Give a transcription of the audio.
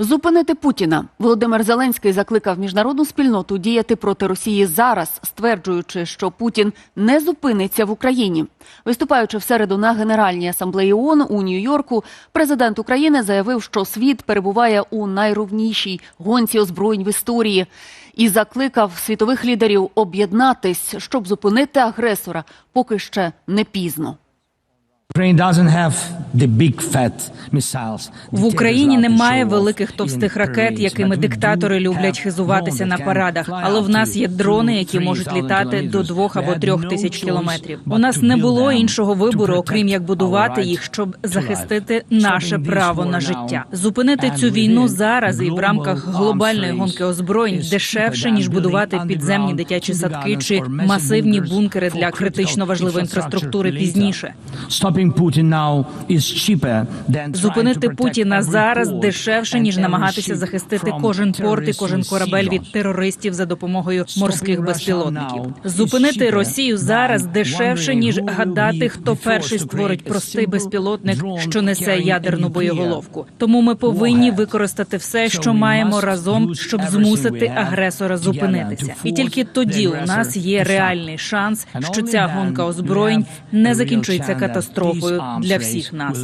Зупинити Путіна Володимир Зеленський закликав міжнародну спільноту діяти проти Росії зараз, стверджуючи, що Путін не зупиниться в Україні. Виступаючи в середу на Генеральній асамблеї ООН у Нью-Йорку, президент України заявив, що світ перебуває у найровнішій гонці озброєнь в історії, і закликав світових лідерів об'єднатись, щоб зупинити агресора, поки ще не пізно. В Україні немає великих товстих ракет, якими диктатори люблять хизуватися на парадах. Але в нас є дрони, які можуть літати до двох або трьох тисяч кілометрів. У нас не було іншого вибору, окрім як будувати їх, щоб захистити наше право на життя. Зупинити цю війну зараз і в рамках глобальної гонки озброєнь дешевше ніж будувати підземні дитячі садки чи масивні бункери для критично важливої інфраструктури пізніше. Зупинити Путіна зараз дешевше ніж намагатися захистити кожен порт і кожен корабель від терористів за допомогою морських безпілотників. Зупинити Росію зараз дешевше ніж гадати, хто перший створить простий безпілотник, що несе ядерну боєголовку. Тому ми повинні використати все, що маємо разом, щоб змусити агресора зупинитися. І тільки тоді у нас є реальний шанс, що ця гонка озброєнь не chance катастрофою для race всіх нас.